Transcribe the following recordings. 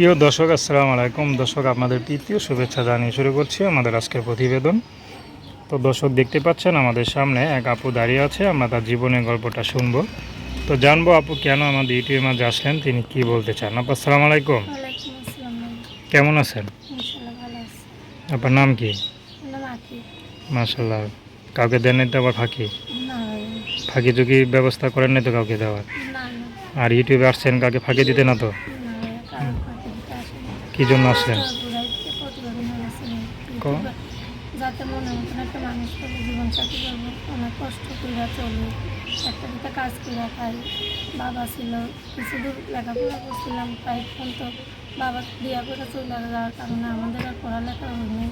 প্রিয় দর্শক আসসালামু আলাইকুম। দর্শক আপনাদের তৃতীয় শুভেচ্ছা জানিয়ে শুরু করছি আমাদের আজকের প্রতিবেদন। তো দর্শক দেখতে পাচ্ছেন আমাদের সামনে এক আপু দাঁড়িয়ে আছে আমরা তার জীবনের গল্পটা শুনব। তো জানব আপু কেন আমাদের ইউটিউবে মাঝে আসলেন তিনি কি বলতে চান? আপু আসসালামু আলাইকুম। কেমন আছেন? আপনার নাম কি? মাসাল্লাহ কাউকে দেন তো আবার ফাঁকি? ফাঁকি ঝুঁকি ব্যবস্থা করেন নাই তো কাউকে দেওয়ার? আর ইউটিউবে আসছেন কাউকে ফাঁকি দিতে না তো না ভাই কারণ ফাঁকি দিতে আসে না কি জন্য আসলেন? যাতে মনে মতন একটা মানুষ করে জীবন করব। অনেক কষ্ট করে চলি। একটা দুটা কাজ করে খাই। বাবা ছিল কিছু দূর লেখাপড়া করছিলাম তাই ফোন তো বাবা বিয়া করে চলে যাওয়ার কারণে আমাদের আর পড়ালেখা হয়নি।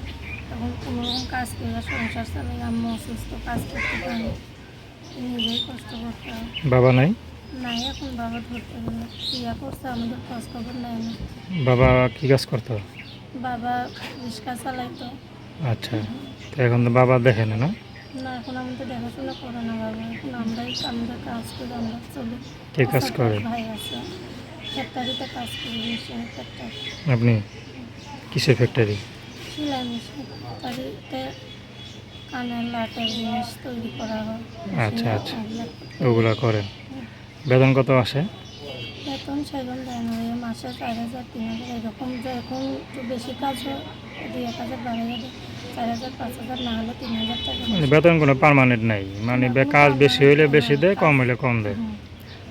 তখন কোনো রকম কাজ করে সংসার চালাই আম্মু অসুস্থ কাজ করতে পারি। নিজেই কষ্ট করতে বাবা নাই? নাই এখন বাবা বিয়া করছে? আমাদের খোঁজ খবর নেয় না। বাবা কি কাজ করতো? বাবা রিক্সা চালাইতো। আচ্ছা তো এখন তো বাবা দেখে না না? না এখন আমাদের দেখাশোনা করে না বাবা। এখন আমরাই কাজ করে আমরা চলি। কে কাজ করে? ভাই আছে। ফ্যাক্টরিতে কাজ করি মেশিন ফ্যাক্টরি আপনি? কিসের ফ্যাক্টরি সেলাই মেশিন। ফ্যাক্টরিতে কানের লাটের জিনিস তৈরি করা হয়। আচ্ছা, আচ্ছা। ওগুলা করেন? বেতন কত আসে? বেতন সেরকম দেয় না ওই মাসে চার হাজার তিন হাজার এরকম যখন একটু বেশি কাজ হয় দুই এক হাজার বারো হাজার চার হাজার পাঁচ হাজার না হলে তিন হাজার টাকা মানে বেতন কোনো পার্মানেন্ট নাই মানে কাজ বেশি হইলে বেশি দেয় কম হইলে কম দেয়।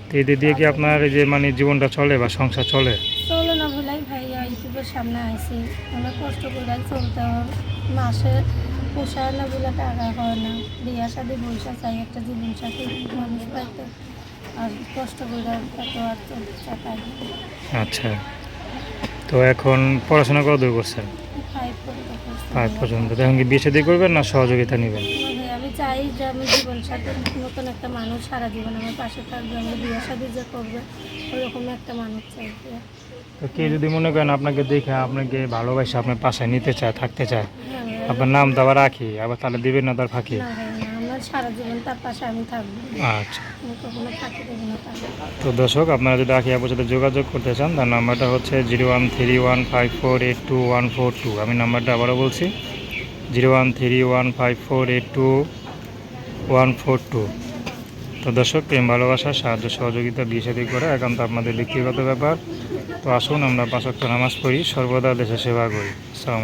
তো এদের দিয়ে কি আপনার এই যে মানে জীবনটা চলে বা সংসার চলে? চলে না ভুলাই ভাইয়া ইউটিউবের সামনে আইসি অনেক কষ্ট করে চলতে হয়। মাসে পোষায় না বলে টাকা হয় না। বিয়া শাদি বৈশা চাই একটা জীবন সাথী মানুষ পাইতে। আর কষ্ট করে এত আর চলতে আচ্ছা। তো এখন পড়াশোনা কত দূর করছেন? ফাইভ পর্যন্ত এখন কি বিয়ে শাদী করবেন না সহযোগিতা নেবেন? আমি চাই যে আমি জীবন সাথে নতুন একটা মানুষ সারা জীবন আমার পাশে থাকবে আমার বিয়ে শাদি যে করবে ওরকম একটা মানুষ চাই। তো কে যদি মনে করেন আপনাকে দেখে আপনাকে ভালোবাসে আপনার পাশে নিতে চায় থাকতে চায় হ্যাঁ। আপনার নাম তো আবার রাখি আবার তাহলে দিবেন না তার ফাঁকি? সারা জীবন তার পাশে আমি থাকব। আচ্ছা। কখনো ফাঁকি দেবো না তো দর্শক আপনারা যদি আখি আপুর সাথে যোগাযোগ করতে চান তার নাম্বারটা হচ্ছে zero one three one five four eight two one four two. আমি নাম্বারটা আবারও বলছি zero one three one five four eight two one four two. তো দর্শক প্রেম ভালোবাসা সাহায্য সহযোগিতা সাথে করে একান্ত আপনাদের ব্যক্তিগত ব্যাপার। তো আসুন আমরা পাঁচক্ত নামাজ পড়ি সর্বদা দেশে সেবা করি। আলাইকুম।